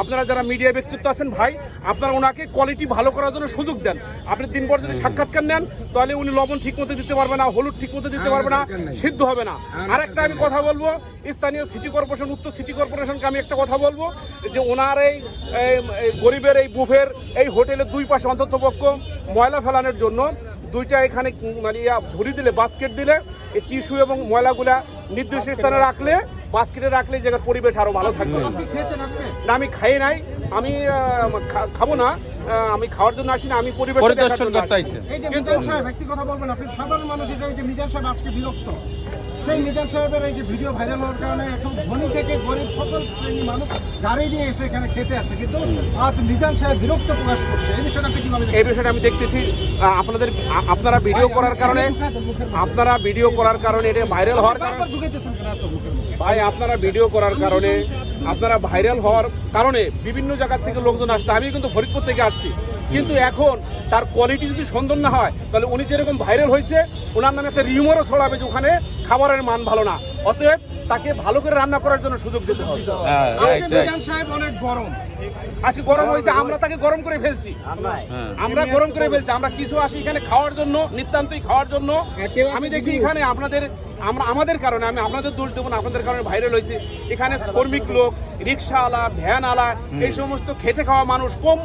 আপনারা যারা মিডিয়া ব্যক্তিত্ব আছেন ভাই আপনারা ওনাকে কোয়ালিটি ভালো করার জন্য সুযোগ দেন। আপনি তিন পর যদি সাক্ষাৎকার নেন তাহলে উনি লবণ ঠিক মতো দিতে পারবে না হলুদ ঠিক মতো দিতে পারবে না সিদ্ধ হবে না। আরেকটা আমি কথা বলব স্থানীয় সিটি কর্পোরেশন উত্তর সিটি কর্পোরেশনকে আমি একটা কথা বলব যে ওনার এই গরিবের এই বুফের এই হোটেলের দুই পাশে অন্তত পক্ষ ময়লা ফেলানোর জন্য দুইটা এখানে মানে ইয়া ঝুড়ি দিলে বাস্কেট দিলে এই টিস্যু এবং ময়লাগুলা নির্দিষ্ট স্থানে রাখলে বাস্কেটে রাখলে যে জায়গার পরিবেশ আরও ভালো থাকবে। আপনি খেয়েছেন আজকে? না আমি খাই নাই। আমি আহ, খাব না। আমি খাওয়ার জন্য আসি না আমি পরিবেশ পরিদর্শন করতে আইছি এই যে কিন্তু- মিজান সাহেব একটি কথা বলবেন আপনি? সাধারণ মানুষ হিসেবে যে মিজান সাহেব আজকে বিরক্ত। সেই মিজান সাহেবের এই যে ভিডিও ভাইরাল হওয়ার কারণে এখন ধনী থেকে গরিব সকল শ্রেণি মানুষ গাড়ি নিয়ে এসে এখানে খেতে আসে। কিন্তু আজ মিজান সাহেব বিরক্ত প্রকাশ করছে। এই বিষয়টা আপনি কীভাবে এই বিষয়টা আমি দেখতেছি। আপনাদের আপনারা ভিডিও করার কারণে আপনারা ভিডিও করার কারণে এটা ভাইরাল হওয়ার কারণে? ভাই আপনারা ভিডিও করার কারণে আপনারা ভাইরাল হওয়ার কারণে বিভিন্ন জায়গার থেকে লোকজন আসছে। আমি কিন্তু ফরিদপুর থেকে আসছি। কিন্তু এখন তার কোয়ালিটি যদি সুন্দর না হয় তাহলে উনি যেরকম ভাইরাল হয়েছে ওনার নামে একটা রিউমারও ছড়াবে যে ওখানে খাবারের মান ভালো না। অতএব তাকে ভালো করে রান্না করার জন্য সুযোগ দিতে হবে। হ্যাঁ মিজান সাহেব অনেক গরম। আজকে গরম হয়েছে আমরা তাকে গরম করে ফেলছি। হ্যাঁ। আমরা গরম করে ফেলছি আমরা কিছু আসি এখানে খাওয়ার জন্য নিতান্তই খাওয়ার জন্য। আমি দেখি এখানে আপনাদের আমরা আমাদের কারণে আমি আপনাদের দোষ দেবো না আপনাদের কারণে ভাইরাল হয়েছে। এখানে শ্রমিক লোক রিক্সাওয়ালা ভ্যান আলা এই সমস্ত খেটে খাওয়া মানুষ কম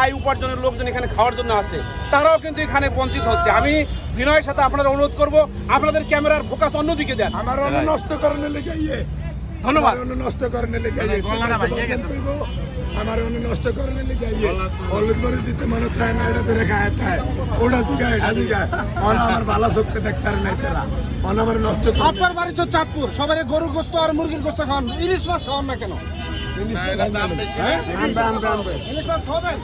আয় উপার্জনের লোকজন এখানে খাওয়ার জন্য আসে তারাও কিন্তু এখানে বঞ্চিত হচ্ছে। আমি বিনয়ের সাথে আপনাদের অনুরোধ করব আপনাদের ক্যামেরার ফোকাস অন্যদিকে দেন। আমার অন্য নষ্ট করার লেগে ইয়ে। ধন্যবাদ। অন্য নষ্ট করার লেগে ইয়ে হলুদ মরে দিতে মনে থাকে না এটা ধরে গায়ে খায় ওটা দিকে এটা দিকে অন আমার বালা চোখকে দেখতে আর নাই তারা। অন আমার নষ্ট করে আপনার বাড়ি তো চাঁদপুর। সবার গরুর গোস্ত আর মুরগির গোস্ত খাওয়ান। ইলিশ মাছ খাওয়ান না কেন? হ্যাঁ? ইলিশ মাছ খাওয়াবেন?